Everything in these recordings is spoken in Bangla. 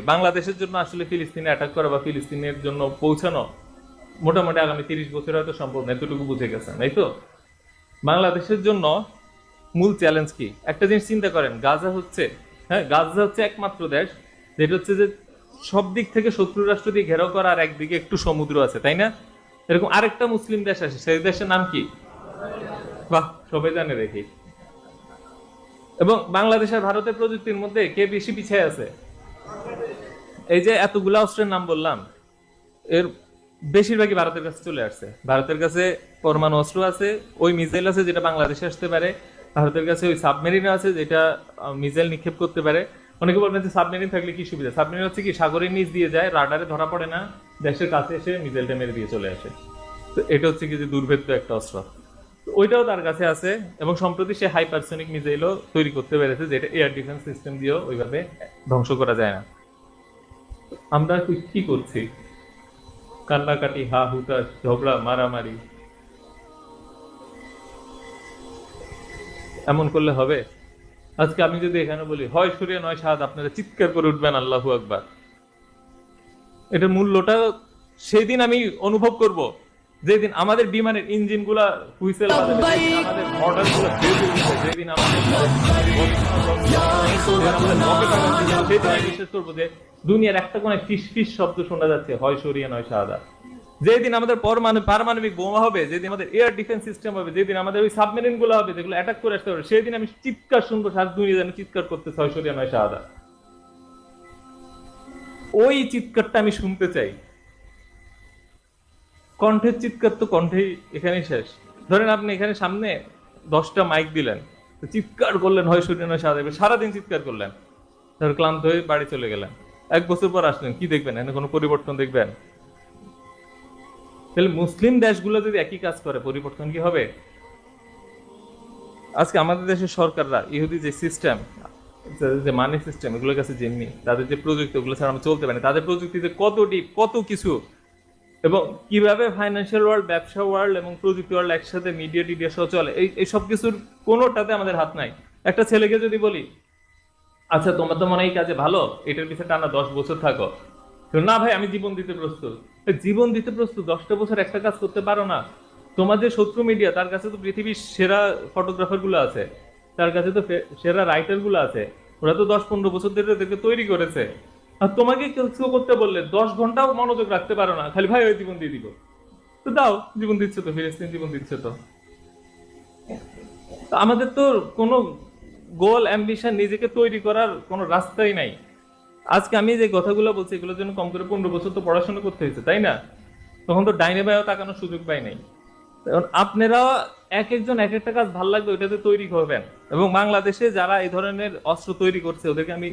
বাংলাদেশের জন্য আসলে ফিলিস্তিনে অ্যাটাক করা বা ফিলিস্তিনের জন্য পৌঁছানো মোটামুটি আগামী তিরিশ বছর হয়তো সম্ভব না, এতটুকু বুঝে গেছেন, তাই তো? বাংলাদেশের জন্য মূল চ্যালেঞ্জ কি? একটা জিনিস চিন্তা করেন, গাজা হচ্ছে হ্যাঁ গাজা হচ্ছে একমাত্র দেশ, যেটা হচ্ছে যে সব দিক থেকে শত্রু রাষ্ট্র দিয়ে ঘেরাও করা আর একদিকে একটু সমুদ্র আছে, তাই না? এরকম আরেকটা মুসলিম দেশ আছে সেই দেশের নাম কি? বাহ, সবাই জানে দেখি। এবং বাংলাদেশ আর ভারতের প্রযুক্তির মধ্যে কে বেশি পিছিয়ে আছে? এই যে এতগুলা অস্ত্রের নাম বললাম, এর বেশিরভাগই ভারতের কাছে চলে আসছে। ভারতের কাছে পরমাণু অস্ত্র আছে, ওই মিসাইল আছে যেটা বাংলাদেশে আসতে পারে। ভারতের কাছে ওই সাবমেরিন আছে যেটা মিসাইল নিক্ষেপ করতে পারে। অনেকে বলবেন যে সাবমেরিন থাকলে কি সুবিধা? সাবমেরিন হচ্ছে কি, সাগরের নিচ দিয়ে যায়, রাডারে ধরা পড়ে না, দেশের কাছে এসে মিসাইলটা মেরে দিয়ে চলে আসে। তো এটা হচ্ছে কি যে দুর্ভেদ্য একটা অস্ত্র। ওইটাও তার কাছে আছে এবং সম্প্রতি সে হাইপারসনিক মিসাইলও তৈরি করতে পেরেছে, যেটা এয়ার ডিফেন্স সিস্টেম দিয়েও ওইভাবে ধ্বংস করা যায় না। আমরা কি- কি করছি? কান্নাকাটি হা হুতাশ ঝগড়া মারামারি। এমন করলে হবে? আজকে আমি যদি এখানে বলি হয় সূর্য নয় সাদ আপনারা চিৎকার করে উঠবেন আল্লাহু আকবার এটার মূল্যটা সেই দিন আমি অনুভব করব। যেদিন আমাদের বিমানের ইঞ্জিনগুলা হুইসেল আমাদের মডেলগুলো যেদিন আমাদের দুনিয়ার একটা ফিস শব্দ শোনা যাচ্ছে, হয় সরিয়ে নয় যেদিন আমাদের পরমাণু পারমাণবিক বোমা হবে, যেদিন আমাদের এয়ার ডিফেন্স সিস্টেম হবে, যেদিন আমাদের ওই সাবমেরিনগুলো হবে, যেগুলো অ্যাটাক করে আসতে হবে সেদিন আমি চিৎকার শুনব, সারা দুনিয়া যেন চিৎকার করতে নয় ওই চিৎকারটা আমি শুনতে চাই। কণ্ঠের চিৎকার তো কণ্ঠেই এখানেই শেষ। ধরেন আপনি এখানে সামনে দশটা মাইক দিলেন। চিৎকার করলেন, হয় সূর্য নয় এবার সারাদিন চিৎকার করলেন। তারপর ক্লান্ত হয়ে বাড়ি চলে গেলেন। এক বছর পর আসলেন, কি দেখবেন? এখানে কোনো পরিবর্তন দেখবেন? তাহলে মুসলিম দেশগুলো যদি একই কাজ করে, পরিবর্তন কি হবে? আজকে আমাদের দেশের সরকাররা, ইহুদি যে সিস্টেম যে মানি সিস্টেম এগুলোর কাছে যেমনি, তাদের যে প্রযুক্তি ওগুলো ছাড়া আমরা চলতে পারি। তাদের প্রযুক্তিতে কত ডিপ কত কিছু এবং কীভাবে ফাইন্যান্সিয়াল ওয়ার্ল্ড ব্যবসা ওয়ার্ল্ড এবং প্রযুক্তি ওয়ার্ল্ড একসাথে মিডিয়া টিডিয়া সহ চলে, এই এই সব কিছুর কোনোটাতে আমাদের হাত নাই। একটা ছেলেকে যদি বলি আচ্ছা তোমার তো মনে এই কাজে ভালো, এটার পিছনে টানা দশ বছর থাকো। না ভাই, আমি জীবন দিতে প্রস্তুত। জীবন দিতে প্রস্তুত, দশটা বছর একটা কাজ করতে পারো না। তোমার যে শত্রু মিডিয়া তার কাছে তো পৃথিবীর সেরা ফটোগ্রাফারগুলো আছে। তার কাছে তো সেরা রাইটারগুলো আছে। ওরা তো দশ পনেরো বছর ধরে তৈরি করেছে। আর তোমাকে কিছু করতে বললে দশ ঘন্টাও মনোযোগ রাখতে পারো না। খালি ভাই, ওই জীবন দিয়ে দিব। তো দাও, জীবন দিচ্ছে তো, ফিলিস্তিন জীবন দিচ্ছে তো। আমাদের তো কোনো গোল অ্যাম্বিশন নিজেকে তৈরি করার কোনো রাস্তাই নাই। আজকে আমি যে কথাগুলো বলছি, এগুলোর জন্য কম করে পনেরো বছর তো পড়াশোনা করতে হয়েছে, তাই না? তখন তো ডাইনে বাইও তাকানোর সুযোগ পাই নাই। এখন আপনারা এক একজন এক একটা কাজ ভালো লাগবে, ওইটাতে তৈরি করবেন এবং বাংলাদেশে যারা এই ধরনের অস্ত্র তৈরি করছে, ওদেরকে আমি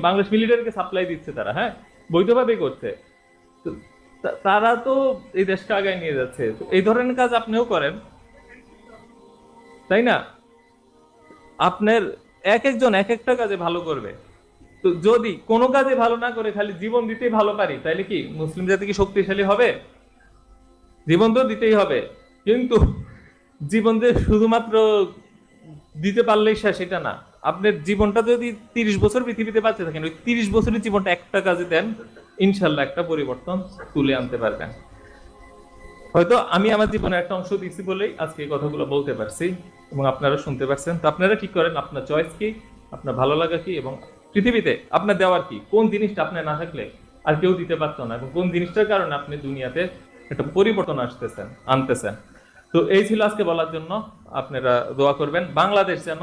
বাংলাদেশ মিলিটারিকে সাপ্লাই দিচ্ছে তারা হ্যাঁ? বৈধভাবেই করছে। তারা তো এই দেশকে আগায় নিয়ে যাচ্ছে। এই ধরনের কাজ আপনিও করেন। তাই না? আপনার এক একজন এক একটা কাজে ভালো করবে। তো যদি কোনো কাজে ভালো না করে খালি জীবন দিতেই ভালো পারি। তাইলে কি মুসলিম জাতি কি শক্তিশালী হবে? জীবন তো দিতেই হবে। কিন্তু জীবন যে শুধুমাত্র দিতে পারলেই শেষ, এটা না। আপনার জীবনটা যদি তিরিশ বছর পৃথিবীতে বাঁচে থাকেন, ওই তিরিশ বছরের জীবনটা একটা কাজে দেন, ইনশাল্লাহ একটা পরিবর্তন তুলে আনতে পারবেন। হয়তো আমি আমার জীবনের একটা অংশ দিচ্ছি বলেই আজকে এই কথাগুলো বলতে পারছি এবং আপনারা শুনতে পারছেন। তো আপনারা কি করেন? আপনার চয়েস কি? আপনার ভালো লাগা কি? এবং পৃথিবীতে আপনার দেওয়ার কি? কোন জিনিসটা আপনার না থাকলে আর কেউ দিতে পারতো না? এবং কোন জিনিসটার কারণে আপনি দুনিয়াতে একটা পরিবর্তন আসতেছেন, আনতেছেন? তো এই ছিল আজকে বলার জন্য। আপনারা দোয়া করবেন। বাংলাদেশ যেন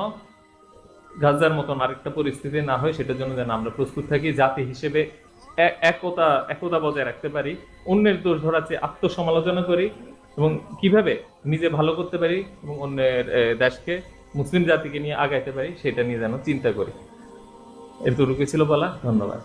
গাজার মতন আরেকটা পরিস্থিতি না হয়, সেটার জন্য যেন আমরা প্রস্তুত থাকি, জাতি হিসেবে একতা একতা বজায় রাখতে পারি, অন্যের দোষ ধরাতে আত্মসমালোচনা করি এবং কীভাবে নিজে ভালো করতে পারি এবং অন্যের দেশকে, মুসলিম জাতিকে নিয়ে আগাইতে পারি, সেটা নিয়ে যেন চিন্তা করি। এতটুকু ছিল বলা, ধন্যবাদ।